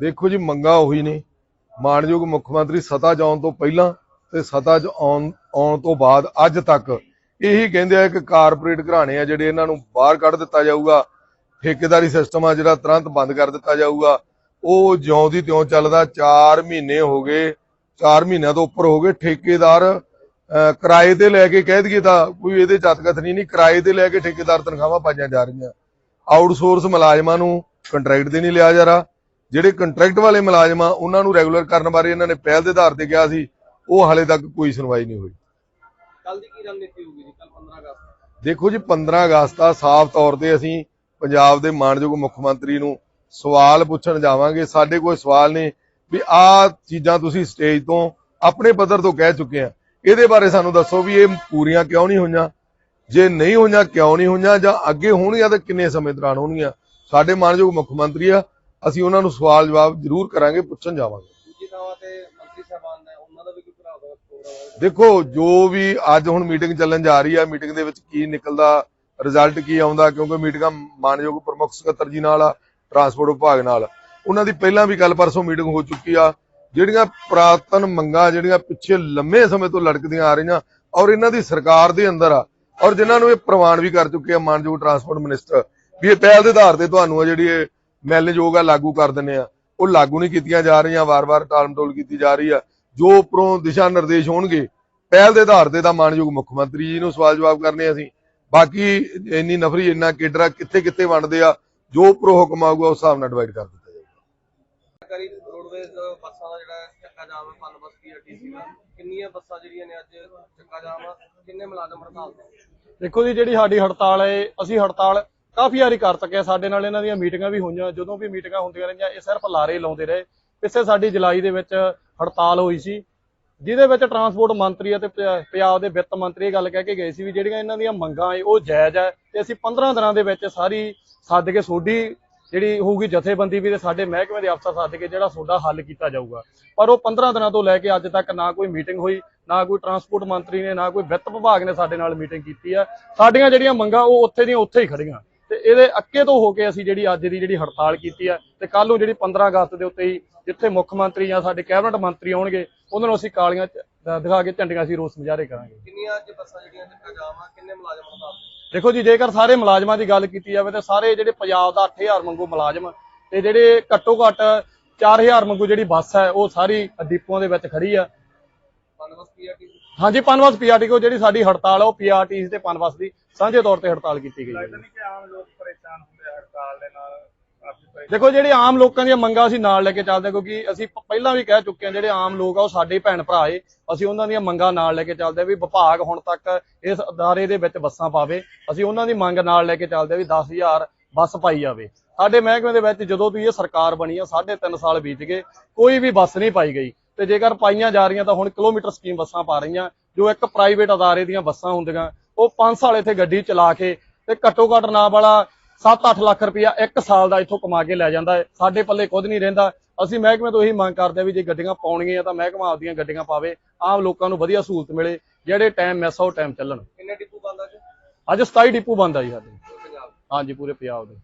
ਦੇਖੋ ਜੀ ਮੰਗਾ ਉਹੀ ਨੇ। ਮਾਨਯੋਗ ਮੁੱਖ ਮੰਤਰੀ ਸਤਾ 'ਚ ਤੋਂ ਪਹਿਲਾਂ ਤੇ ਸਤਾ 'ਚ ਆਉਣ ਆਉਣ ਤੋਂ ਬਾਅਦ ਅੱਜ ਤੱਕ ਇਹੀ ਕਹਿੰਦੇ ਆ ਕਿ ਕਾਰਪੋਰੇਟ ਘਰਾਣੇ ਆ ਜਿਹੜੇ ਇਹਨਾਂ ਨੂੰ ਬਾਹਰ ਕੱਢ ਦਿੱਤਾ ਜਾਊਗਾ ਠੇਕੇਦਾਰੀ ਸਿਸਟਮ ਆ ਜਿਹੜਾ ਤੁਰੰਤ ਬੰਦ ਕਰ ਦਿੱਤਾ ਜਾਊਗਾ। ਉਹ ਜਿਉਂ ਦੀ ਤਿਉਂ ਚੱਲਦਾ 4 ਮਹੀਨੇ ਹੋ ਗਏ 4 ਮਹੀਨਿਆਂ ਤੋਂ ਉੱਪਰ ਹੋ ਗਏ। ਠੇਕੇਦਾਰ ਅਹ, ਕਿਰਾਏ ਤੇ ਲੈ ਕੇ ਕਹਿ ਦਈਏ ਤਾਂ ਕੋਈ ਇਹਦੇ ਚਤਕਥ ਨਹੀਂ ਕਿਰਾਏ ਤੇ ਲੈ ਕੇ ਠੇਕੇਦਾਰ ਤਨਖਾਹਾਂ ਪਾਈਆਂ ਜਾ ਰਹੀਆਂ। ਆਊਟਸੋਰਸ ਮੁਲਾਜ਼ਮਾਂ ਨੂੰ ਕੰਟਰੈਕਟ ਤੇ ਨਹੀਂ ਲਿਆ ਜਾ ਰਿਹਾ। ਜਿਹੜੇ ਕੰਟਰੈਕਟ ਵਾਲੇ ਮੁਲਾਜ਼ਮ ਆ ਉਹਨਾਂ ਨੂੰ ਰੈਗੂਲਰ ਕਰਨ ਬਾਰੇ ਇਹਨਾਂ ਨੇ ਪਹਿਲ ਦੇ ਆਧਾਰ ਤੇ ਕਿਹਾ ਸੀ ਉਹ ਹਾਲੇ ਤੱਕ ਕੋਈ ਸੁਣਵਾਈ ਨਹੀਂ ਹੋਈ। ਕੱਲ ਦੀ ਕੀ ਰਣਨੀਤੀ ਹੋਊਗੀ ਜੀ? ਕੱਲ 15 ਅਗਸਤ ਦੇਖੋ ਜੀ 15 ਅਗਸਤ ਆ ਸਾਫ਼ ਤੌਰ ਤੇ ਅਸੀਂ ਪੰਜਾਬ ਦੇ ਮਾਨਯੋਗ ਮੁੱਖ ਮੰਤਰੀ ਨੂੰ ਸਵਾਲ ਪੁੱਛਣ ਜਾਵਾਂਗੇ। ਸਾਡੇ ਕੋਈ ਸਵਾਲ ਨਹੀਂ ਵੀ ਆਹ ਚੀਜ਼ਾਂ ਤੁਸੀਂ ਸਟੇਜ ਤੋਂ ਆਪਣੇ ਪੱਧਰ ਤੋਂ ਕਹਿ ਚੁੱਕੇ ਆ। ਇਹਦੇ ਬਾਰੇ ਸਾਨੂੰ ਦੱਸੋ ਵੀ ਇਹ ਪੂਰੀਆਂ ਕਿਉਂ ਨਹੀਂ ਹੋਈਆਂ? ਜੇ ਨਹੀਂ ਹੋਈਆਂ ਕਿਉਂ ਨਹੀਂ ਹੋਈਆਂ? ਜਾਂ ਅੱਗੇ ਹੋਣਗੀਆਂ ਤਾਂ ਕਿੰਨੇ ਸਮੇਂ ਦੌਰਾਨ ਹੋਣਗੀਆਂ? ਸਾਡੇ ਮਾਨਯੋਗ ਮੁੱਖ ਮੰਤਰੀ ਆ ਅਸੀਂ ਉਹਨਾਂ ਨੂੰ ਸਵਾਲ ਜਵਾਬ ਜ਼ਰੂਰ ਕਰਾਂਗੇ ਪੁੱਛਣ ਜਾਵਾਂਗੇ। ਦੂਜੀ ਥਾਵਾਂ ਤੇ ਮੰਤਰੀ ਸਾਹਿਬਾਨ ਨੇ ਉਹਨਾਂ ਦਾ ਵੀ ਕੋਈ ਭਰਾ ਦਾ ਪ੍ਰੋਗਰਾਮ ਹੈ ਦੇਖੋ ਜੋ ਵੀ ਅੱਜ ਹੁਣ ਮੀਟਿੰਗ ਚੱਲਣ ਜਾ ਰਹੀ ਹੈ ਮੀਟਿੰਗ ਦੇ ਵਿੱਚ ਕੀ ਨਿਕਲਦਾ ਰਿਜ਼ਲਟ ਕੀ ਆਉਂਦਾ ਕਿਉਂਕਿ ਮੀਟਿੰਗਾਂ ਮਾਨਯੋਗ ਪ੍ਰਮੁੱਖ ਸਕੱਤਰ ਜੀ ਨਾਲ ਆ ਟਰਾਂਸਪੋਰਟ ਵਿਭਾਗ ਨਾਲ। ਉਹਨਾਂ ਦੀ ਪਹਿਲਾਂ ਵੀ ਕੱਲ ਪਰਸੋਂ ਮੀਟਿੰਗ ਹੋ ਚੁੱਕੀ ਆ ਜਿਹੜੀਆਂ ਪ੍ਰਾਤਨ ਮੰਗਾਂ ਜਿਹੜੀਆਂ ਪਿੱਛੇ ਲੰਮੇ ਸਮੇਂ ਤੋਂ ਲੜਕਦੀਆਂ ਆ ਰਹੀਆਂ ਔਰ ਇਹਨਾਂ ਦੀ ਸਰਕਾਰ ਦੇ ਅੰਦਰ ਆ ਔਰ ਜਿਨ੍ਹਾਂ ਨੂੰ ਇਹ ਪ੍ਰਵਾਨ ਵੀ ਕਰ ਚੁੱਕੇ ਆ ਮਾਨਯੋਗ ਟਰਾਂਸਪੋਰਟ ਮਿਨਿਸਟਰ ਵੀ ਇਹ ਪਹਿਲ ਦੇ ਆਧਾਰ ਤੇ ਤੁਹਾਨੂੰ ਆ ਜਿਹੜੀ ਇਹ ਮਿਲਣਯੋਗ ਆ ਲਾਗੂ ਕਰ ਦਿੰਨੇ ਆ। ਉਹ ਲਾਗੂ ਨਹੀਂ ਕੀਤੀਆਂ ਜਾ ਰਹੀਆਂ ਵਾਰ-ਵਾਰ ਟਾਲਮਟੋਲ ਕੀਤੀ ਜਾ ਰਹੀ ਆ। ਜੋ ਉੱਪਰੋਂ ਦਿਸ਼ਾ ਨਿਰਦੇਸ਼ ਹੋਣਗੇ ਪਹਿਲ ਦੇ ਆਧਾਰ ਤੇ ਤਾਂ ਮਾਨਯੋਗ ਮੁੱਖ ਮੰਤਰੀ ਜੀ ਨੂੰ ਸਵਾਲ ਜਵਾਬ ਕਰਨੇ ਅਸੀਂ। ਬਾਕੀ ਇੰਨੀ ਨਫਰੀ ਇੰਨਾ ਕੇਡਰਾ ਕਿੱਥੇ ਕਿੱਥੇ ਵੰਡਦੇ ਆ ਜੋ ਉੱਪਰੋਂ ਹੁਕਮ ਆਊਗਾ ਉਸ ਹਿਸਾਬ ਨਾਲ ਡਿਵਾਈਡ ਕਰ ਦਿੱਤਾ ਜਾਊਗਾ। ਸਰਕਾਰੀ ਰੋਡਵੇਜ਼ ਬੱਸਾਂ ਦਾ ਜਿਹੜਾ ਚੱਕਾ ਜਾਮ ਹੈ ਪਨ ਬੱਸ ਦਾ ਕਿੰਨੀਆਂ ਬੱਸਾਂ ਜਿਹੜੀਆਂ ਨੇ ਅੱਜ ਚੱਕਾ ਜਾਮ ਆ ਕਿੰਨੇ ਮੁਲਾਜ਼ਮ ਹੜਤਾਲ ਤੇ? ਦੇਖੋ ਜੀ ਜਿਹੜੀ ਸਾਡੀ ਹੜਤਾਲ ਹੈ ਅਸੀਂ ਹੜਤਾਲ ਕਾਫੀ ਵਾਰੀ ਕਰ ਚੁੱਕਿਆ ਸਾਡੇ ਨਾਲ ਇਹਨਾਂ ਦੀਆਂ ਮੀਟਿੰਗਾਂ ਵੀ ਹੋਈਆਂ। ਜਦੋਂ ਵੀ ਮੀਟਿੰਗਾਂ ਹੁੰਦੀਆਂ ਰਹੀਆਂ, ਇਹ ਸਿਰਫ ਲਾਰੇ ਲਾਉਂਦੇ ਰਹੇ। ਪਿੱਛੇ ਸਾਡੀ ਜੁਲਾਈ ਦੇ ਵਿੱਚ ਹੜਤਾਲ ਹੋਈ ਸੀ, ਜਿਹਦੇ ਵਿੱਚ ਟਰਾਂਸਪੋਰਟ ਮੰਤਰੀ ਅਤੇ ਪੰਜਾਬ ਦੇ ਵਿੱਤ ਮੰਤਰੀ ਇਹ ਗੱਲ ਕਹਿ ਕੇ ਗਏ ਸੀ ਵੀ ਜਿਹੜੀਆਂ ਇਹਨਾਂ ਦੀਆਂ ਮੰਗਾਂ ਏ ਉਹ ਜਾਇਜ਼ ਹੈ ਤੇ ਅਸੀਂ 15 ਦਿਨਾਂ ਦੇ ਵਿੱਚ ਸਾਰੀ ਸੱਦ ਕੇ ਸੋਢੀ ਜਿਹੜੀ ਹੋਊਗੀ ਜਥੇਬੰਦੀ ਵੀ ਤੇ ਸਾਡੇ ਮਹਿਕਮੇ ਦੇ ਅਫਸਰ ਸੱਦ ਕੇ ਜਿਹੜਾ ਸੋਡਾ ਹੱਲ ਕੀਤਾ ਜਾਊਗਾ। ਪਰ ਉਹ 15 ਦਿਨਾਂ ਤੋਂ ਲੈ ਕੇ ਅੱਜ ਤੱਕ ਨਾ ਕੋਈ ਮੀਟਿੰਗ ਹੋਈ, ਨਾ ਕੋਈ ਟਰਾਂਸਪੋਰਟ ਮੰਤਰੀ ਨੇ, ਨਾ ਕੋਈ ਵਿੱਤ ਵਿਭਾਗ ਨੇ ਸਾਡੇ ਨਾਲ ਮੀਟਿੰਗ ਕੀਤੀ ਹੈ ਸਾਡੀਆਂ ਜਿਹੜੀਆਂ ਮੰਗਾਂ ਉਹ ਉੱਥੇ ਦੀਆਂ ਉੱਥੇ ਹੀ ਖੜੀਆਂ ਤੇ ਇਹਦੇ ਅੱਕੇ ਤੋਂ ਹੋ ਕੇ ਅਸੀਂ ਜਿਹੜੀ ਅੱਜ ਦੀ ਜਿਹੜੀ ਹੜਤਾਲ ਕੀਤੀ ਹੈ ਤੇ ਕੱਲ ਨੂੰ ਜਿਹੜੀ 15 ਅਗਸਤ ਦੇ ਉੱਤੇ ਹੀ ਜਿੱਥੇ ਮੁੱਖ ਮੰਤਰੀ ਜਾਂ ਸਾਡੇ ਕੈਬਨਿਟ ਮੰਤਰੀ ਆਉਣਗੇ ਉਹਨਾਂ ਨੂੰ ਅਸੀਂ ਕਾਲੀਆਂ ਦ- ਦਿਖਾ ਕੇ ਝੰਡੀਆਂ ਅਸੀਂ ਰੋਸ ਮੁਜ਼ਾਹਰੇ ਕਰਾਂਗੇ। ਕਿੰਨੀਆਂ ਅੱਜ ਬੱਸਾਂ ਜਿਹੜੀਆਂ ਚੱਕਾ ਜਾਮ ਆ ਕਿੰਨੇ ਮੁਲਾਜ਼ਮ ਤੇ ਦੇਖੋ ਜੀ ਜੇਕਰ ਸਾਰੇ ਮੁਲਾਜ਼ਮਾਂ ਦੀ ਗੱਲ ਕੀਤੀ ਜਾਵੇ ਤਾਂ ਸਾਰੇ ਜਿਹੜੇ ਪੰਜਾਬ ਦਾ 8000 ਮੰਗੂ ਮੁਲਾਜ਼ਮ ਤੇ ਜਿਹੜੇ ਘੱਟੋ ਘੱਟ 4000 ਮੰਗੂ ਜਿਹੜੀ ਬੱਸ ਹੈ ਉਹ ਸਾਰੀ ਡਿਪੂਆਂ ਦੇ ਵਿੱਚ ਖੜੀ ਆ। ਹਾਂਜੀ ਪਨਬਸ ਪੀਆਰਟੀ ਕੋ ਜਿਹੜੀ ਸਾਡੀ ਹੜਤਾਲ ਆ ਉਹ ਪੀਆਰਟੀ ਤੇ ਪਨਬਸ ਦੀ ਸਾਂਝੇ ਤੌਰ ਤੇ ਹੜਤਾਲ ਕੀਤੀ ਗਈ ਹੈ। ਕਿ ਆਮ ਲੋਕ ਪਰੇਸ਼ਾਨ ਹੁੰਦੇ ਆ ਹੜਤਾਲ ਦੇ ਨਾਲ ਕਾਫੀ ਪਰੇਸ਼ਾਨ। ਦੇਖੋ ਜਿਹੜੇ ਆਮ ਲੋਕਾਂ ਦੀਆਂ ਮੰਗਾਂ ਅਸੀਂ ਨਾਲ ਲੈ ਕੇ ਚੱਲਦੇ ਕਿਉਂਕਿ ਅਸੀਂ ਪਹਿਲਾਂ ਵੀ ਕਹਿ ਚੁੱਕੇ ਹਾਂ ਜਿਹੜੇ ਆਮ ਲੋਕ ਆ ਉਹ ਸਾਡੇ ਭੈਣ ਭਰਾ ਏ ਅਸੀਂ ਉਹਨਾਂ ਦੀਆਂ ਮੰਗਾਂ ਨਾਲ ਲੈ ਕੇ ਚੱਲਦੇ ਵੀ ਵਿਭਾਗ ਹੁਣ ਤੱਕ ਇਸ ਅਦਾਰੇ ਦੇ ਵਿੱਚ ਬੱਸਾਂ ਪਾਵੇ ਅਸੀਂ ਉਹਨਾਂ ਦੀ ਮੰਗ ਨਾਲ ਲੈ ਕੇ ਚੱਲਦੇ ਵੀ 10000 ਬੱਸ ਪਾਈ ਜਾਵੇ। ਸਾਡੇ ਮਹਿਕਮੇ ਦੇ ਵਿੱਚ ਜਦੋਂ ਦੀ ਇਹ ਸਰਕਾਰ ਬਣੀ ਆ ਸਾਢੇ ਤਿੰਨ ਸਾਲ ਬੀਤ ਗਏ ਕੋਈ ਵੀ ਬੱਸ ਨਹੀਂ ਪਾਈ ਗਈ। ਤੇ ਜੇਕਰ ਪਾਈਆਂ ਜਾ ਰਹੀਆਂ ਤਾਂ ਹੁਣ ਕਿਲੋਮੀਟਰ ਸਕੀਮ ਬੱਸਾਂ ਪਾ ਰਹੀਆਂ ਜੋ ਇੱਕ ਪ੍ਰਾਈਵੇਟ ਅਦਾਰੇ ਦੀਆਂ ਬੱਸਾਂ ਹੁੰਦੀਆਂ ਉਹ 5 ਸਾਲ ਇੱਥੇ ਗੱਡੀ ਚਲਾ ਕੇ ਤੇ ਘੱਟੋ ਘੱਟ ਨਾ ਵਾਲਾ 7-8 ਲੱਖ ਰੁਪਇਆ ਇੱਕ ਸਾਲ ਦਾ ਇੱਥੋਂ ਕਮਾ ਕੇ ਲੈ ਜਾਂਦਾ ਹੈ। ਸਾਡੇ ਪੱਲੇ ਕੁਝ ਨਹੀਂ ਰਹਿੰਦਾ। ਅਸੀਂ ਮਹਿਕਮੇ ਤੋਂ ਇਹੀ ਮੰਗ ਕਰਦੇ ਹਾਂ ਵੀ ਜੇ ਗੱਡੀਆਂ ਪਾਉਣਗੀਆਂ ਤਾਂ ਮਹਿਕਮਾ ਆਪਦੀਆਂ ਗੱਡੀਆਂ ਪਾਵੇ ਆਮ ਲੋਕਾਂ ਨੂੰ ਵਧੀਆ ਸਹੂਲਤ ਮਿਲੇ ਜਿਹੜੇ ਟਾਈਮ ਮਿਸ ਆ ਉਹ ਟਾਈਮ ਚੱਲਣ। ਕਿੰਨੇ ਡਿਪੂ ਬੰਦ ਅੱਜ ਅੱਜ 27 ਡਿਪੂ ਬੰਦ ਆ ਜੀ ਸਾਡੇ। ਪੰਜਾਬ ਹਾਂਜੀ ਪੂਰੇ ਪੰਜਾਬ ਦੇ।